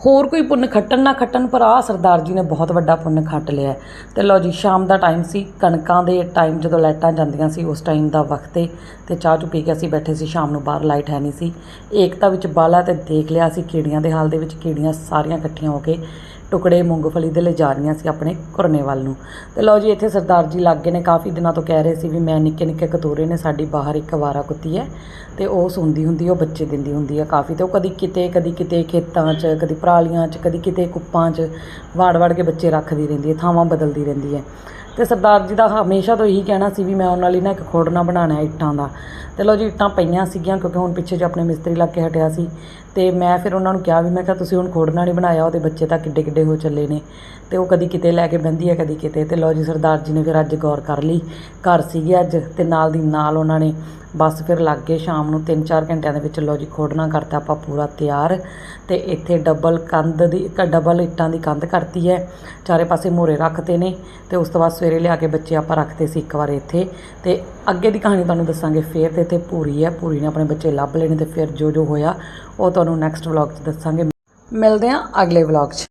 ਹੋਰ ਕੋਈ ਪੁੰਨ ਖੱਟਣ ਨਾ ਖੱਟਣ, ਪਰ ਆ ਸਰਦਾਰ ਜੀ ਨੇ ਬਹੁਤ ਵੱਡਾ ਪੁੰਨ ਖੱਟ ਲਿਆ ਹੈ। ਤੇ ਲਓ ਜੀ, ਸ਼ਾਮ ਦਾ ਟਾਈਮ ਸੀ, ਕਣਕਾਂ ਦੇ ਟਾਈਮ ਜਦੋਂ ਲਾਈਟਾਂ ਜਾਂਦੀਆਂ ਸੀ, ਉਸ ਟਾਈਮ ਦਾ ਵਕਤ ਏ, ਤੇ ਚਾਹ ਚੁ ਪੀ ਕੇ ਅਸੀਂ ਬੈਠੇ ਸੀ, ਸ਼ਾਮ ਨੂੰ ਬਾਹਰ ਲਾਈਟ ਹੈ ਨਹੀਂ ਸੀ ਏਕਤਾ ਵਿੱਚ ਬਾਲਾ ਤੇ ਦੇਖ ਲਿਆ ਸੀ ਕੀੜੀਆਂ ਦੇ ਹਾਲ ਦੇ ਵਿੱਚ ਕੀੜੀਆਂ ਸਾਰੀਆਂ ਇਕੱਠੀਆਂ ਹੋ ਕੇ ਟੁਕੜੇ ਮੂੰਗਫਲੀ ਦੇ ਲੈ ਜਾ ਰਹੀਆਂ ਸੀ ਆਪਣੇ ਘੁਰਨੇ ਵੱਲ ਨੂੰ। ਤੇ ਲਓ ਜੀ, ਇੱਥੇ ਸਰਦਾਰ ਜੀ ਲੱਗੇ ਨੇ, ਕਾਫੀ ਦਿਨਾਂ ਤੋਂ ਕਹਿ ਰਹੇ ਸੀ ਵੀ ਮੈਂ ਨਿੱਕੇ ਨਿੱਕੇ ਕਤੂਰੇ ਨੇ, ਸਾਡੀ ਬਾਹਰ ਇੱਕ ਵਾਰਾ ਕੁੱਤੀ ਹੈ ਤੇ ਉਹ ਸੁੰਦੀ ਹੁੰਦੀ ਉਹ ਬੱਚੇ ਦਿੰਦੀ ਹੁੰਦੀ ਹੈ ਕਾਫੀ ਤੇ ਉਹ ਕਦੀ ਕਿਤੇ ਕਦੀ ਕਿਤੇ ਖੇਤਾਂ 'ਚ, ਕਦੀ ਪਰਾਲੀਆਂ 'ਚ, ਕਦੀ ਕਿਤੇ ਕੁੱਪਾਂ 'ਚ ਵਾੜ ਵਾੜ ਕੇ ਬੱਚੇ ਰੱਖਦੀ ਰਹਿੰਦੀ ਹੈ, ਥਾਵਾਂ ਬਦਲਦੀ ਰਹਿੰਦੀ ਹੈ। ਤੇ ਸਰਦਾਰ ਜੀ ਦਾ ਹਮੇਸ਼ਾ ਤੋਂ ਇਹੀ ਕਹਿਣਾ ਸੀ ਵੀ ਮੈਂ ਉਹਨਾਂ ਲਈ ਨਾ ਇੱਕ ਖੋੜਨਾ ਬਣਾਉਣਾ ਇੱਟਾਂ ਦਾ। ਤੇ ਲਓ ਜੀ, ਇੱਟਾਂ ਪਈਆਂ ਸੀਗੀਆਂ ਕਿਉਂਕਿ ਹੁਣ ਪਿੱਛੇ ਜੇ ਆਪਣੇ ਮਿਸਤਰੀ ਲੱਗ ਕੇ ਹਟਿਆ ਸੀ। ਤੇ ਮੈਂ ਫਿਰ ਉਹਨਾਂ ਨੂੰ ਕਿਹਾ ਵੀ ਮੈਂ ਕਿਹਾ, ਤੁਸੀਂ ਹੁਣ ਖੋੜਨਾ ਨਹੀਂ ਬਣਾਇਆ, ਉਹਦੇ ਬੱਚੇ ਤਾਂ ਕਿੱਡੇ ਕਿੱਡੇ ਹੋ ਚੱਲੇ ਨੇ। ਤੇ ਉਹ ਕਦੀ ਕਿਤੇ ਲੈ ਕੇ ਬਹਿੰਦੀ ਹੈ, ਕਦੀ ਕਿਤੇ। ਤੇ ਲਓ ਜੀ, ਸਰਦਾਰ ਜੀ ਨੇ ਫਿਰ ਅੱਜ ਗੌਰ ਕਰ ਲਈ। ਘਰ ਸੀਗੇ ਅੱਜ ਤੇ ਨਾਲ ਦੀ ਨਾਲ ਉਹਨਾਂ ਨੇ ਬਸ ਫਿਰ ਲੱਗ ਗਏ ਸ਼ਾਮ ਨੂੰ 3-4 ਘੰਟਿਆਂ ਦੇ ਵਿੱਚ ਲਓ ਜੀ ਖੋੜਨਾ ਕਰਤਾ, ਆਪਾਂ ਪੂਰਾ ਤਿਆਰ। ਤੇ ਇੱਥੇ ਡਬਲ ਕੰਧ ਦੀ, ਇੱਕ ਡਬਲ ਇੱਟਾਂ ਦੀ ਕੰਧ ਕਰਤੀ ਹੈ। ਚਾਰੇ ਪਾਸੇ ਮੋਰੇ ਰੱਖਤੇ ਨੇ। ਤੇ ਉਸ ਤੋਂ ਬਾਅਦ ਸਵੇਰੇ ਲਿਆ ਕੇ ਬੱਚੇ ਆਪਾਂ ਰੱਖਦੇ ਸੀ ਇੱਕ ਵਾਰ ਇੱਥੇ। ਤੇ ਅੱਗੇ ਦੀ ਕਹਾਣੀ ਤੁਹਾਨੂੰ ਦੱਸਾਂਗੇ ਫੇਰ ਤੇ ਇੱਥੇ ਪੂਰੀ ਹੈ। ਪੂਰੀ ਨੇ ਆਪਣੇ ਬੱਚੇ ਲੱਭ ਲੈਣੇ ਨੇ ਤੇ ਫਿਰ ਜੋ ਜੋ ਹੋਇਆ, ਉਹ ਤੁਹਾਨੂੰ ਨੈਕਸਟ ਵਲੌਗ 'ਚ ਦੱਸਾਂਗੇ। ਮਿਲਦੇ ਹਾਂ ਅਗਲੇ ਵਲੌਗ 'ਚ।